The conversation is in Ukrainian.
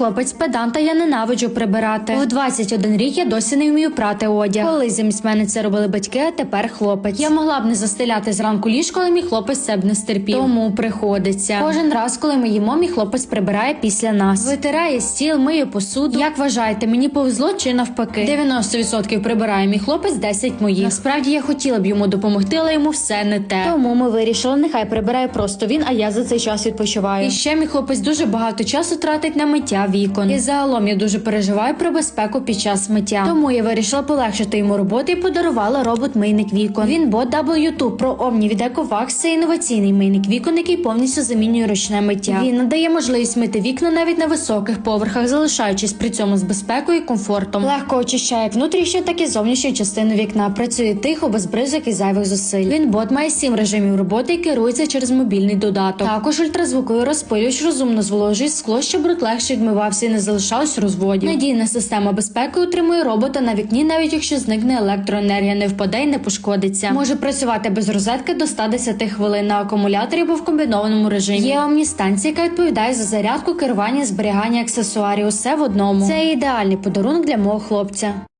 хлопець педант, та я ненавиджу прибирати. В 21 рік я досі не вмію прати одяг. Колись замість мене це робили батьки, а тепер хлопець. Я могла б не застеляти зранку ліжко, але мій хлопець це б не стерпів. Тому приходиться. Кожен раз, коли ми їмо, мій хлопець прибирає після нас. Витирає стіл, миє посуду. Як вважаєте, мені повезло чи навпаки? 90% прибирає мій хлопець, 10 мої. Насправді я хотіла б йому допомогти, але йому все не те. Тому ми вирішили, нехай прибирає просто він, а я за цей час відпочиваю. І ще мій хлопець дуже багато часу тратить на миття вікон. І загалом я дуже переживаю про безпеку під час миття. Тому я вирішила полегшити йому роботу і подарувала робот-мийник вікон. Він бот W2 Pro Omni від EcoVax – це інноваційний мийник вікон, який повністю замінює ручне миття. Він надає можливість мити вікна навіть на високих поверхах, залишаючись при цьому з безпекою і комфортом. Легко очищає як внутрішню, так і зовнішню частину вікна. Працює тихо, без бризок і зайвих зусиль. Він бот має сім режимів роботи і керується через мобільний додаток. Також ультразвуковий розпилювач розумно зволожує скло, щоб легше відмивався і не залишалось розводів. Надійна система безпеки утримує робота на вікні, навіть якщо зникне електроенергія, не впаде і не пошкодиться. Може працювати без розетки до 110 хвилин на акумуляторі або в комбінованому режимі. Є омністанція, яка відповідає за зарядку, керування, зберігання аксесуарів. Усе в одному. Це ідеальний подарунок для мого хлопця.